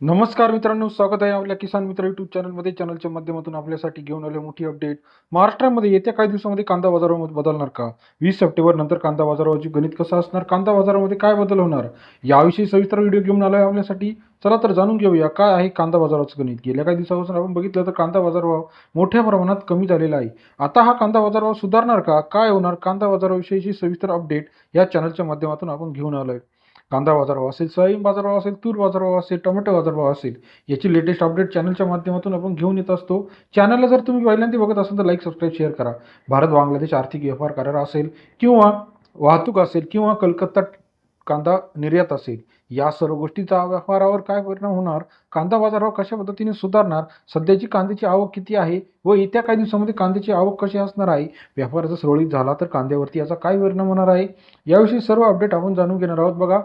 नमस्कार मित्रांनो स्वागत आहे आपल्या किसान मित्र युट्यूब चॅनलमध्ये चॅनलच्या माध्यमातून आपल्यासाठी घेऊन आले मोठी अपडेट महाराष्ट्रामध्ये येत्या काही दिवसामध्ये कांदा बाजारामध्ये बदलणार का? वीस सप्टेंबर नंतर कांदा बाजारावरची गणित कसं असणार? कांदा बाजारामध्ये काय बदल होणार? याविषयी सविस्तर व्हिडिओ घेऊन आलो आहे आपल्यासाठी. चला तर जाणून घेऊया काय आहे कांदा बाजाराचं गणित. गेल्या काही दिवसापासून आपण बघितलं तर कांदा बाजारभाव मोठ्या प्रमाणात कमी झालेला आहे. आता हा कांदा बाजारभाव सुधारणार का? काय होणार? कांदा बाजाराविषयीची सविस्तर अपडेट या चॅनलच्या माध्यमातून आपण घेऊन आलो आहे कांदा बाजारभाव असेल सोयाबीन बाजारभाव असेल तूर बाजारभाव असेल टोमॅटो बाजारभाव असेल याची लेटेस्ट अपडेट चॅनलच्या माध्यमातून आपण घेऊन येत असतो. चॅनलला जर तुम्ही पहिल्यांदा बघत असाल तर लाईक सबस्क्राईब शेअर करा. भारत बांगलादेश आर्थिक व्यवहार करार असेल किंवा वाहतूक असेल किंवा कलकत्ता कांदा निर्यात असेल या सर्व गोष्टीचा व्यापारावर काय परिणाम होणार? कांदा बाजारभाव कशा पद्धतीने सुधारणार? सध्याची कांद्याची आवक किती आहे? व येत्या काही दिवसामध्ये कांद्याची आवक कशी असणार आहे? व्यापार जर सुरळीत झाला तर कांद्यावरती याचा काय परिणाम होणार आहे? याविषयी सर्व अपडेट आपण जाणून घेणार आहोत. बघा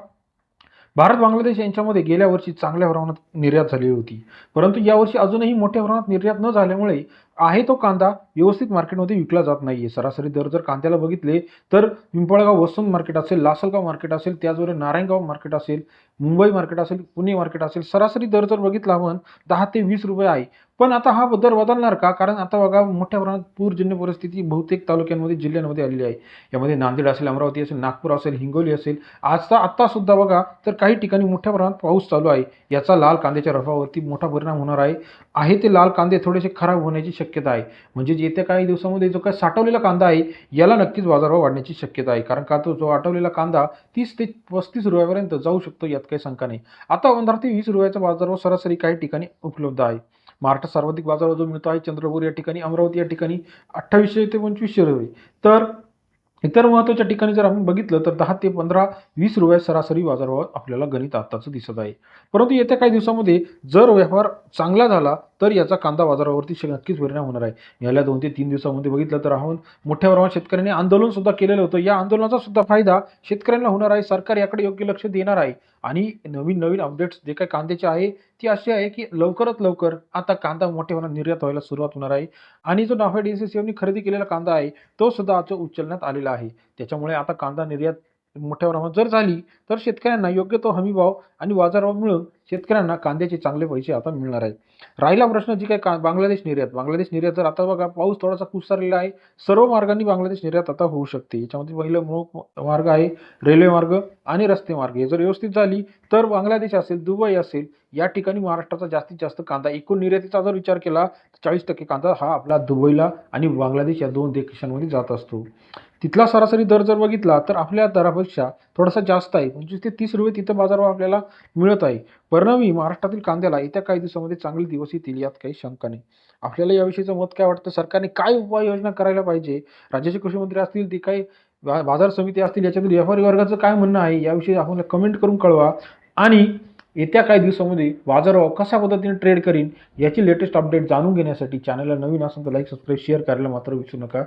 भारत बांगलादेश यांच्यामध्ये गेल्या वर्षी चांगल्या प्रमाणात निर्यात झालेली होती. परंतु यावर्षी अजूनही मोठ्या प्रमाणात निर्यात न झाल्यामुळे आहे तो कांदा व्यवस्थित मार्केटमध्ये विकला जात नाही आहे सरासरी दर जर कांद्याला बघितले तर पिंपळगाव वसंत मार्केट असेल लासलगाव मार्केट असेल त्याचबरोबर नारायणगाव मार्केट असेल मुंबई मार्केट असेल पुणे मार्केट असेल सरासरी दर जर बघितला आपण दहा ते वीस रुपये आहे. पण आता हा दर बदलणार का? कारण आता बघा मोठ्या प्रमाणात पूरजन्य परिस्थिती बहुतेक तालुक्यांमध्ये जिल्ह्यांमध्ये आलेली आहे. यामध्ये नांदेड असेल अमरावती असेल नागपूर असेल हिंगोली असेल आजचा आत्तासुद्धा बघा तर काही ठिकाणी मोठ्या प्रमाणात पाऊस चालू आहे. याचा लाल कांद्याच्या रफावरती मोठा परिणाम होणार आहे. आहे ते लाल कांदे थोडेसे खराब होण्याची शक्यता शक्यता आहे. म्हणजे येत्या काही दिवसामध्ये जो काही साठवलेला कांदा आहे याला नक्कीच बाजारभाव वाढण्याची शक्यता आहे. कारण का तो जो आठवलेला कांदा तीस ते पस्तीस रुपयापर्यंत जाऊ शकतो यात काही शंका नाही. आता पंधरा ते वीस रुपयाचा बाजारभाव सरासरी काही ठिकाणी उपलब्ध आहे. महाराष्ट्र सर्वाधिक बाजारभाव जो मिळतो आहे चंद्रपूर या ठिकाणी अमरावती या ठिकाणी अठ्ठावीसशे ते पंचवीसशे रुपये. तर इतर महत्त्वाच्या ठिकाणी जर आपण बघितलं तर दहा ते पंधरा वीस रुपये सरासरी बाजारभाव आपल्याला गणित आत्ताचं दिसत आहे. परंतु येत्या काही दिवसामध्ये जर व्यवहार चांगला झाला तर याचा कांदा बाजारावरती नक्कीच परिणाम होणार आहे. गेल्या दोन ते तीन दिवसामध्ये बघितलं तर आपण मोठ्या प्रमाणात शेतकऱ्यांनी आंदोलन सुद्धा केलेलं होतं. या आंदोलनाचा सुद्धा फायदा शेतकऱ्यांना होणार आहे. सरकार याकडे योग्य लक्ष देणार आहे. आणि नवीन नवीन अपडेट्स जे काही कांद्याचे आहे ती अशी आहे की लवकरात लवकर आता कांदा मोठ्या प्रमाणात निर्यात व्हायला सुरुवात होणार आहे. आणि जो नाफेड एन खरेदी केलेला कांदा आहे तो सुद्धा आज उचलण्यात आलेला आहे. त्याच्यामुळे आता कांदा निर्यात मोठ्या प्रमाणात जर झाली तर शेतकऱ्यांना योग्य तो हमी भाव आणि बाजारभाव मिळून शेतकऱ्यांना कांद्याचे चांगले पैसे आता मिळणार आहे राहिला प्रश्न जी काय का बांगलादेश निर्यात. बांगलादेश निर्यात जर आता बघा पाऊस थोडासा कुसरलेला आहे सर्व मार्गांनी बांगलादेश निर्यात आता होऊ शकते. याच्यामध्ये पहिलं प्रमुख मार्ग आहे रेल्वे मार्ग आणि रस्ते मार्ग. हे जर व्यवस्थित झाली तर बांगलादेश असेल दुबई असेल या ठिकाणी महाराष्ट्राचा जास्तीत जास्त कांदा. एकूण निर्यातीचा जर विचार केला तर चाळीस टक्के कांदा हा आपला दुबईला आणि बांगलादेश या दोन देशांमध्ये जात असतो. तिथला सरासरी दर जर बघितला तर आपल्या दरापेक्षा थोडासा जास्त आहे. पंचवीस ते तीस रुपये तिथं बाजारभाव आपल्याला मिळत आहे. परिणामी महाराष्ट्रातील कांद्याला येत्या काही दिवसामध्ये चांगले दिवस येतील यात काही शंका नाही. आपल्याला याविषयीचं मत काय वाटतं? सरकारने काय उपाययोजना करायला पाहिजे? राज्याचे कृषी मंत्री असतील ते काही बाजार समिती असतील याच्यातील व्यापारी वर्गाचं काय म्हणणं आहे? याविषयी आपण कमेंट करून कळवा. आणि येत्या काही दिवसामध्ये बाजारभाव कशा पद्धतीने ट्रेड करीन याची लेटेस्ट अपडेट जाणून घेण्यासाठी चॅनलला नवीन असेल तर लाईक सबस्क्राईब शेअर करायला मात्र विसरू नका.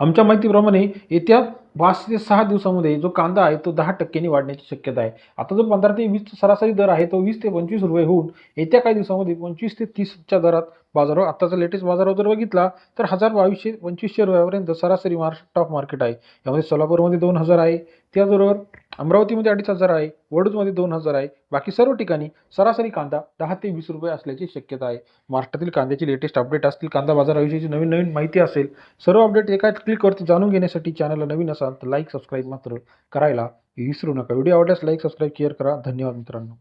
आमच्या माहितीप्रमाणे येत्या पाच ते सहा दिवसामध्ये जो कांदा आहे तो दहा टक्क्यांनी वाढण्याची शक्यता आहे. आता जो पंधरा ते वीस सरासरी दर आहे तो वीस ते पंचवीस रुपये होऊन येत्या काही दिवसामध्ये पंचवीस ते तीसच्या दरात बाजारावर आत्ताचा लेटेस्ट बाजारावर जर बघितला तर हजार बावीसशे पंचवीसशे रुपयापर्यंत सरासरी मार्क टॉप मार्केट आहे. यामध्ये सोलापूरमध्ये दोन हजार आहे. त्याचबरोबर अमरावतीमध्ये अडीच हजार आहे वडूजमध्ये दोन हजार आहे. बाकी सर्व ठिकाणी सरासरी कांदा दहा ते वीस रुपये असल्याची शक्यता आहे. महाराष्ट्रातील कांद्याची लेटेस्ट अपडेट असतील कांदा बाजाराविषयीची नवीन नवीन माहिती असेल सर्व अपडेट एका क्लिकवरती जाणून घेण्यासाठी चॅनलला नवीन असाल तर लाईक सबस्क्राईब मात्र करायला विसरू नका. व्हिडिओ आवडल्यास लाईक सबस्क्राईब शेअर करा. धन्यवाद मित्रांनो.